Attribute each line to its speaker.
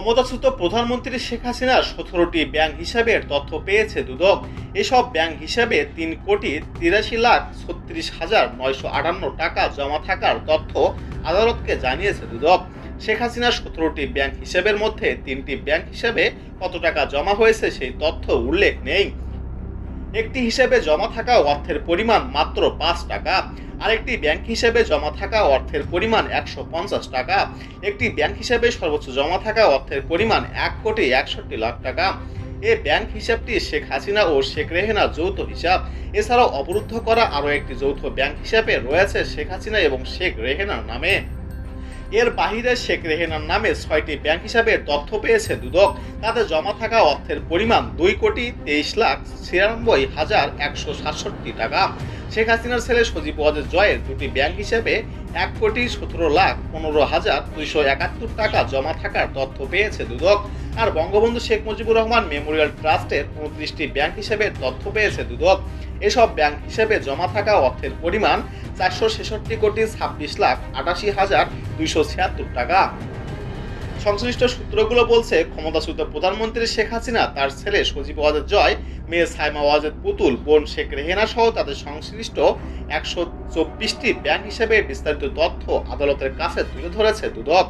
Speaker 1: ক্ষমতাচ্যুত প্রধানমন্ত্রী শেখ হাসিনার সতেরোটি ব্যাংক হিসাবের তথ্য পেয়েছে দুদক এসব ব্যাংক হিসাবে তিন কোটি তিরাশি লাখ ছত্রিশ হাজার নয়শো আটান্ন টাকা জমা থাকার তথ্য আদালতকে জানিয়েছে দুদক শেখ হাসিনার সতেরোটি ব্যাংক হিসাবের মধ্যে তিনটি ব্যাংক হিসাবে কত টাকা জমা হয়েছে সেই তথ্য উল্লেখ নেই একটি হিসেবে জমা থাকা অর্থের পরিমাণ মাত্র পাঁচ টাকা আরেকটি ব্যাংক হিসেবে জমা থাকা অর্থের পরিমাণ একশো পঞ্চাশ টাকা একটি ব্যাংক হিসেবে সর্বোচ্চ জমা থাকা অর্থের পরিমাণ এক কোটি একষট্টি লাখ টাকা এ ব্যাংক হিসাবটি শেখ হাসিনা ও শেখ রেহেনা যৌথ হিসাব এছাড়াও অবরুদ্ধ করা আরও একটি যৌথ ব্যাংক হিসাবে রয়েছে শেখ হাসিনা এবং শেখ রেহেনার নামে এর বাহিরে শেখ রেহেনার নামে ছয়টি ব্যাংক হিসাবে তথ্য পেয়েছে দুদক তাতে জমা থাকা অর্থের পরিমাণ দুই কোটি তেইশ লাখ ছিয়ানব্বই হাজার একশো সাতষট্টি টাকা শেখ হাসিনার ছেলে সজীব ওয়াজের জয়ের দুটি ব্যাংক হিসাবে এক কোটি সতেরো লাখ পনেরো হাজার দুইশো একাত্তর টাকা জমা থাকার তথ্য পেয়েছে দুদক আর বঙ্গবন্ধু শেখ মুজিবুর রহমান মেমোরিয়াল ট্রাস্টের উনত্রিশটি ব্যাংক হিসেবে তথ্য পেয়েছে দুদক এসব ব্যাংক হিসেবে জমা থাকা অর্থের পরিমাণ চারশো ছেষট্টি কোটি ছাব্বিশ লাখ আটাশি হাজার দুইশো ছিয়াত্তর টাকা সংশ্লিষ্ট সূত্রগুলো বলছে ক্ষমতাচ্যুত প্রধানমন্ত্রী শেখ হাসিনা তার ছেলে সজীব ওয়াজেদ জয় মেয়ে সাইমা ওয়াজেদ পুতুল বোন শেখ রেহেনা সহ তাদের সংশ্লিষ্ট একশো চব্বিশটি ব্যাংক হিসেবে বিস্তারিত তথ্য আদালতের কাছে তুলে ধরেছে দুদক